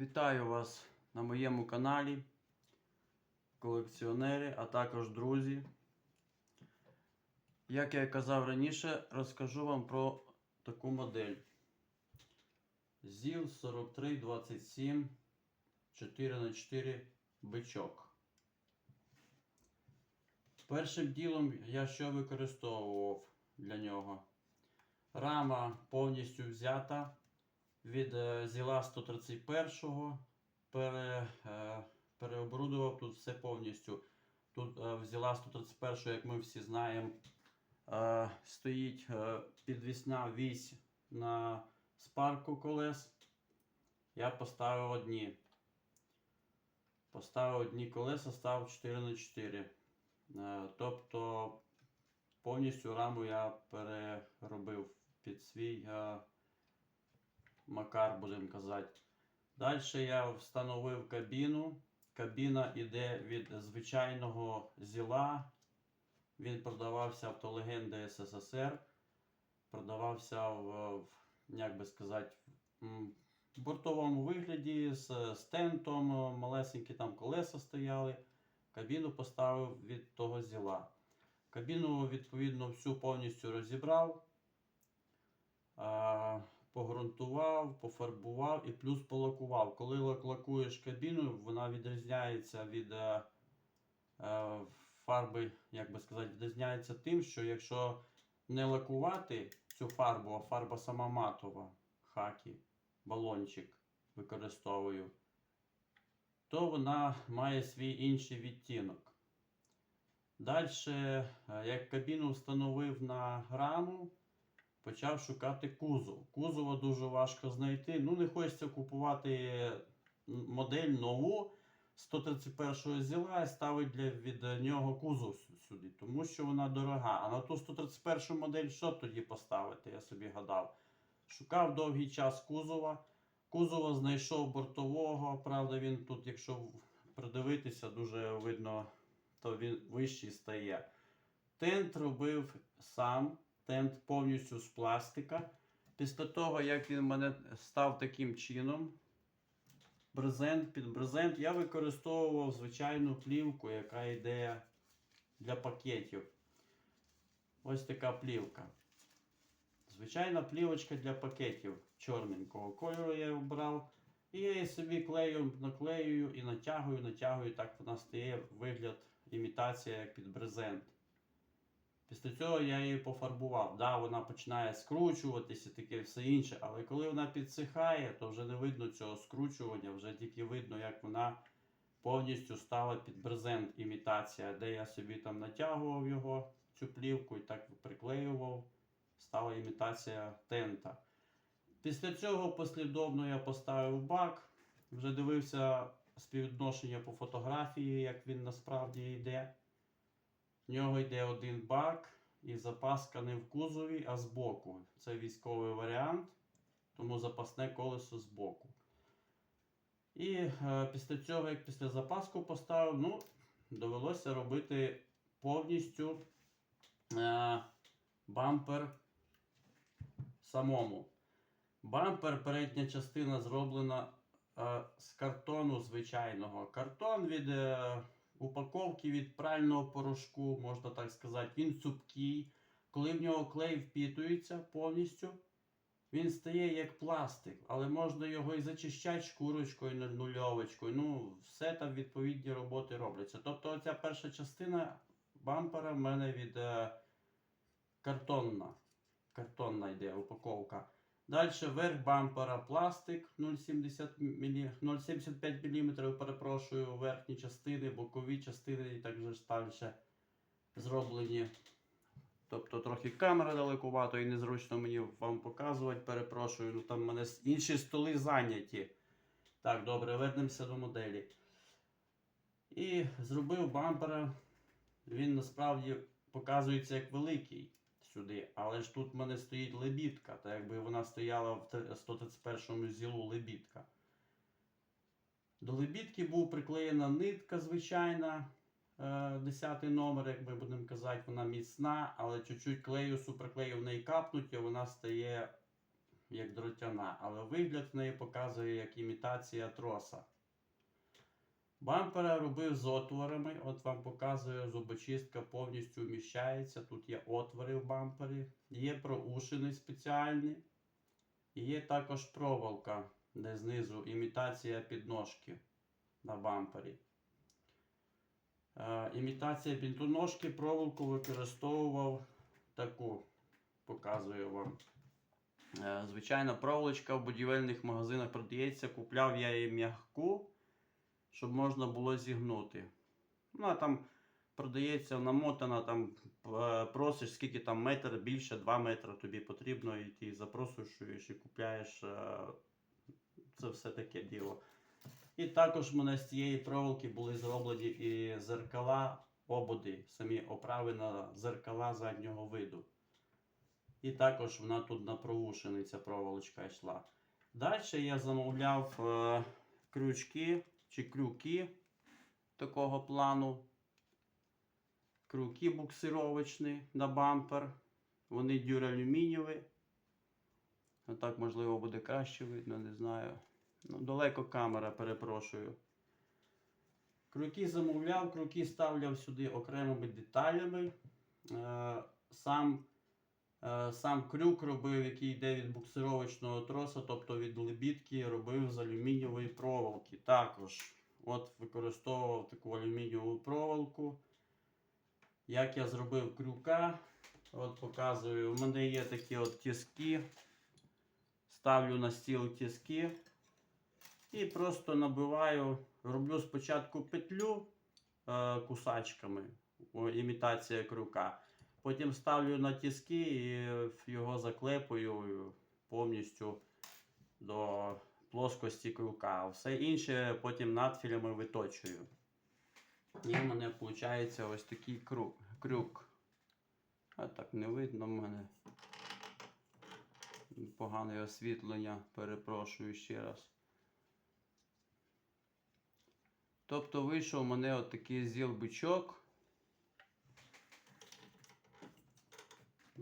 Вітаю вас на моєму каналі, колекціонери, а також друзі. Як я казав раніше, розкажу вам про таку модель. ЗІЛ 4327 4х4 бичок. Першим ділом я що використовував для нього? Рама повністю взята від е, зіла 131 пере, е, переоборудував тут все повністю. Тут е, в зіла 131, як ми всі знаємо, стоїть підвісна вісь на спарку колес. Я поставив одні. Поставив одні колеса, став 4х4. Е, тобто повністю раму я переробив під свій. Макар, будемо казати. Далі я встановив кабіну. Кабіна йде від звичайного зіла. Він продавався автолегенди СССР. Продавався в як би сказати, в бортовому вигляді з стентом, малесенькі там колеса стояли. Кабіну поставив від того зіла. Кабіну, відповідно, всю повністю розібрав. Погрунтував, пофарбував і плюс полакував. Коли лакуєш кабіну, вона відрізняється від е, е, фарби, як би сказати, відрізняється тим, що якщо не лакувати цю фарбу, а фарба сама матова, хакі, балончик використовую, то вона має свій інший відтінок. Далі, як кабіну встановив на раму, почав шукати кузов. Кузова дуже важко знайти. Ну, не хочеться купувати модель нову 131-го зіла і ставити для, від нього кузов сюди, тому що вона дорога. А на ту 131 модель що тоді поставити, я собі гадав. Шукав довгий час кузова. Кузова знайшов бортового. Правда, він тут, якщо придивитися, дуже видно, то він вищий стає. Тент робив сам, тент повністю з пластика. Після того, як він мене став таким чином, брезент під брезент, я використовував звичайну плівку, яка йде для пакетів. Ось така плівка. Звичайна плівочка для пакетів чорненького кольору я обрав. І я її собі клею, наклеюю і натягую, натягую, так вона стає вигляд, імітація як під брезент. Після цього я її пофарбував. Да, вона починає скручуватися, таке все інше, але коли вона підсихає, то вже не видно цього скручування, вже тільки видно, як вона повністю стала під брезент імітація, де я собі там натягував його, цю плівку і так приклеював, стала імітація тента. Після цього послідовно я поставив бак, вже дивився співвідношення по фотографії, як він насправді йде. В нього йде один бак і запаска не в кузові, а збоку. Це військовий варіант, тому запасне колесо збоку. І е, після цього, як після запаску поставив, ну, довелося робити повністю е, бампер самому. Бампер, передня частина зроблена е, з картону звичайного. Картон від е, упаковки від прального порошку, можна так сказати, він цупкий. Коли в нього клей впітується повністю, він стає як пластик, але можна його і зачищати шкурочкою, нуль- нульовочкою. Ну, все там відповідні роботи робляться. Тобто, оця перша частина бампера в мене від е, картонна. Картонна йде упаковка. Далі верх бампера пластик 0,70 мілі- 0,75 мм, перепрошую, верхні частини, бокові частини і так же далі зроблені. Тобто трохи камера далекувато і незручно мені вам показувати, перепрошую. Ну там в мене інші столи зайняті. Так, добре, вернемося до моделі. І зробив бампера. Він насправді показується як великий сюди, але ж тут в мене стоїть лебідка, так якби вона стояла в тр- 131 зілу лебідка. До лебідки був приклеєна нитка звичайна, е, 10 номер, як ми будемо казати, вона міцна, але чуть-чуть клею, суперклею в неї капнуть, і вона стає як дротяна, але вигляд в неї показує як імітація троса. Бампера робив з отворами. От вам показую, зубочистка повністю вміщається. Тут є отвори в бампері, є проушини спеціальні. І є також проволока, де знизу імітація підножки на бампері. Е, імітація підножки проволоку використовував таку, показую вам. Е, Звичайно, проволочка в будівельних магазинах продається. Купляв я її м'яку, щоб можна було зігнути. Ну, а там продається намотана, там е, просиш, скільки там метр, більше 2 метри тобі потрібно, і ти запросиш і купляєш. е, Це все таке діло. І також в мене з цієї проволоки були зроблені і зеркала ободи, самі оправи на зеркала заднього виду. І також вона тут на проушини ця проволочка йшла. Далі я замовляв е, крючки чи крюки такого плану. Крюки буксировочні на бампер. Вони дюралюмінієві. Отак, можливо, буде краще видно, не знаю. Ну, далеко камера, перепрошую. Крюки замовляв, крюки ставляв сюди окремими деталями. Е, сам, сам крюк робив, який йде від буксировочного троса, тобто від лебідки, робив з алюмінієвої проволоки. Також от використовував таку алюмінієву проволоку. Як я зробив крюка, от показую, у мене є такі от тіски. Ставлю на стіл тіски. І просто набиваю, роблю спочатку петлю е, кусачками, о, імітація крюка. Потім ставлю на тіски і його заклепую повністю до плоскості крюка. Все інше потім надфілями виточую. І в мене виходить ось такий крюк. А так не видно в мене. Погане освітлення, перепрошую ще раз. Тобто вийшов у мене отакий зіл-бичок.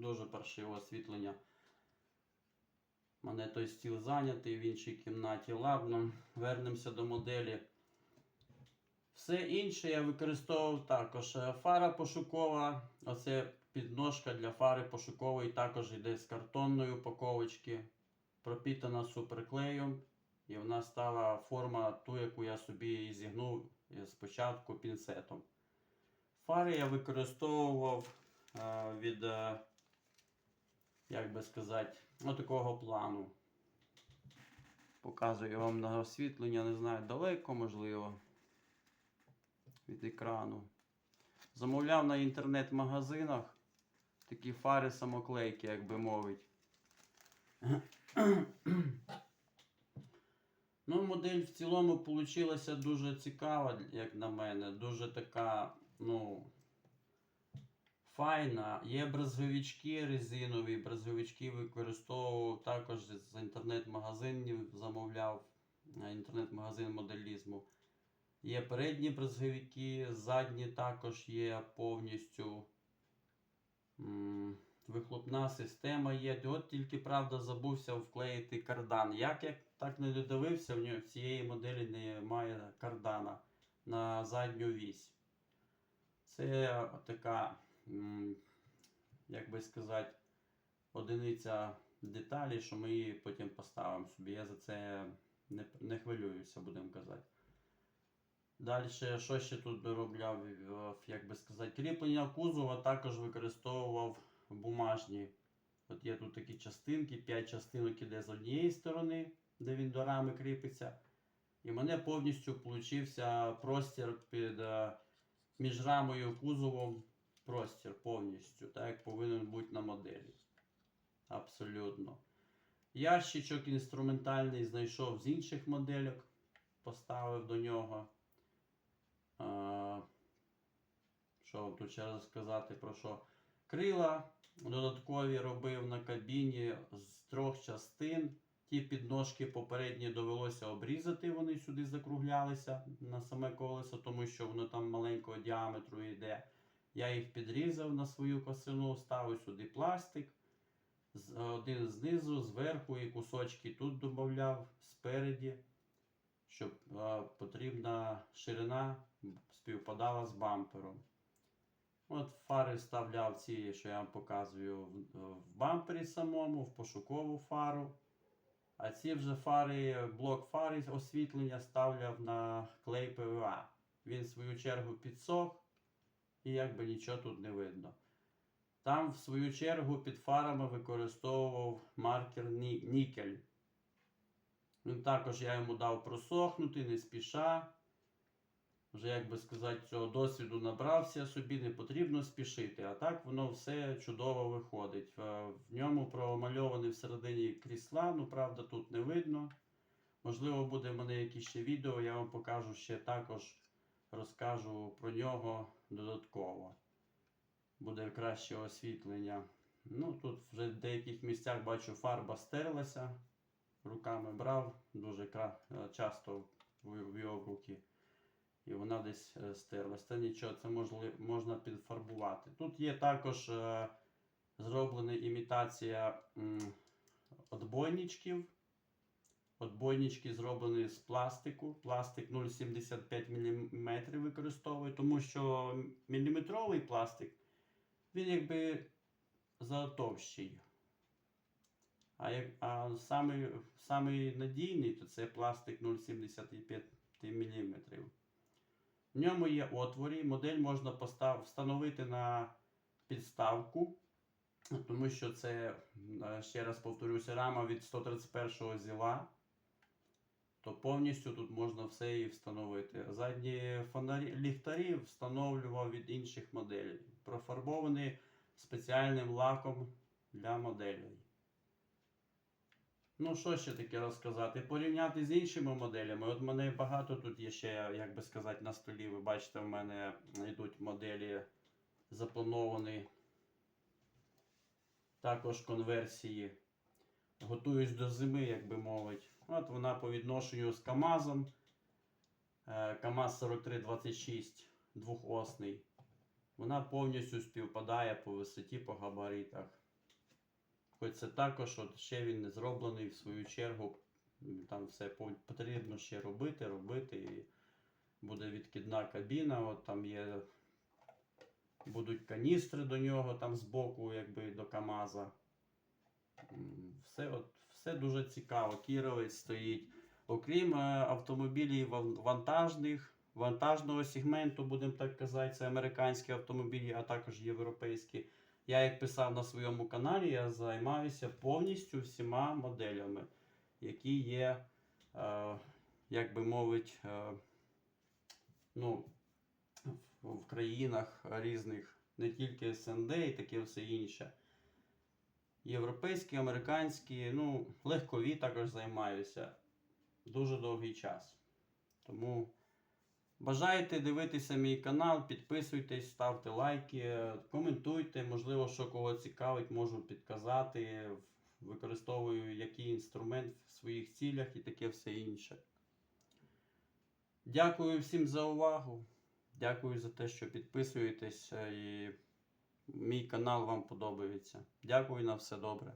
Дуже паршиве освітлення. Мене той стіл зайнятий в іншій кімнаті. Ладно, вернемося до моделі. Все інше я використовував також. Е, Фара пошукова. Оце підножка для фари пошукової також йде з картонної упаковочки. Пропітана суперклеєм. І вона стала форма ту, яку я собі і зігнув е, спочатку пінцетом. Фари я використовував е, від, як би сказати, ну, такого плану. Показую вам на освітлення, не знаю, далеко можливо від екрану. Замовляв на інтернет-магазинах такі фари самоклейки, як би мовить. Ну, модель в цілому вийшла дуже цікава, як на мене. Дуже така, ну, файна. Є брезговички резинові, брезговички використовував також з інтернет-магазинів, замовляв е, інтернет-магазин моделізму. Є передні брезговики, задні також є повністю. Вихлопна система є. От тільки, правда, забувся вклеїти кардан. Як я так не додивився, в нього цієї моделі немає кардана на задню вісь. Це така, як би сказати, одиниця деталі, що ми її потім поставимо собі. Я за це не, не хвилююся, будемо казати. Далі, що ще тут доробляв, е, як би сказати, кріплення кузова також використовував бумажні. От є тут такі частинки, 5 частинок іде з однієї сторони, де він до рами кріпиться. І в мене повністю получився простір під е, між рамою кузовом. Простір повністю, так як повинен бути на моделі. Абсолютно. Ящичок інструментальний знайшов з інших модельок, поставив до нього. А, Що тут ще раз сказати про що? Крила додаткові робив на кабіні з трьох частин. Ті підножки попередні довелося обрізати, вони сюди закруглялися на саме колесо, тому що воно там маленького діаметру йде. Я їх підрізав на свою косину, ставив сюди пластик. Один знизу, зверху і кусочки тут додавав, спереді, щоб потрібна ширина співпадала з бампером. От фари вставляв ці, що я вам показую, в бампері самому, в пошукову фару. А ці вже фари, блок фари освітлення ставляв на клей ПВА. Він в свою чергу підсох і якби нічого тут не видно. Там, в свою чергу, під фарами використовував маркер нікель. Він також я йому дав просохнути, не спіша. Вже, як би сказати, цього досвіду набрався собі, не потрібно спішити. А так воно все чудово виходить. Е, В ньому промальований всередині крісла, ну правда, тут не видно. Можливо, буде в мене якісь ще відео, я вам покажу ще також розкажу про нього додатково. Буде краще освітлення. Ну, тут вже в деяких місцях бачу фарба стерлася. Руками брав, дуже е, часто ввів руки. І вона десь е, стерлась. Та нічого, це можна підфарбувати. Тут є також е, зроблена імітація отбойничків. Отбойнички зроблені з пластику. Пластик 0,75 мм використовую, тому що міліметровий пластик, він якби затовщий. А, як, а самий, самий надійний, то це пластик 0,75 мм. В ньому є отворі. Модель можна постав, встановити на підставку, тому що це, ще раз повторюся, рама від 131 зіла. То повністю тут можна все і встановити. Задні фонарі, ліхтарі встановлював від інших моделей. Профарбовані спеціальним лаком для моделей. Ну, що ще таке розказати? Порівняти з іншими моделями. От мене багато тут є ще, як би сказати, на столі. Ви бачите, в мене йдуть моделі заплановані. Також конверсії. Готуюсь до зими, як би мовити. От вона по відношенню з КАМАЗом. Е, КАМАЗ 4326 двохосний. Вона повністю співпадає по висоті, по габаритах. Хоч це також от ще він не зроблений в свою чергу. Там все потрібно ще робити, робити. І буде відкидна кабіна, от там є. Будуть каністри до нього там збоку, якби до КАМАЗа. Все, от, все дуже цікаво. Кіровець стоїть. Окрім е, автомобілів вантажних, вантажного сегменту, будемо так казати, це американські автомобілі, а також європейські. Я, як писав на своєму каналі, я займаюся повністю всіма моделями, які є, е, як би мовити, е, ну, в країнах різних, не тільки СНД і таке все інше. Європейські, американські, ну, легкові також займаюся дуже довгий час. Тому бажаєте дивитися мій канал, підписуйтесь, ставте лайки, коментуйте, можливо, що кого цікавить, можу підказати. Використовую який інструмент в своїх цілях і таке все інше. Дякую всім за увагу. Дякую за те, що підписуєтесь і мій канал вам подобається. Дякую на все добре.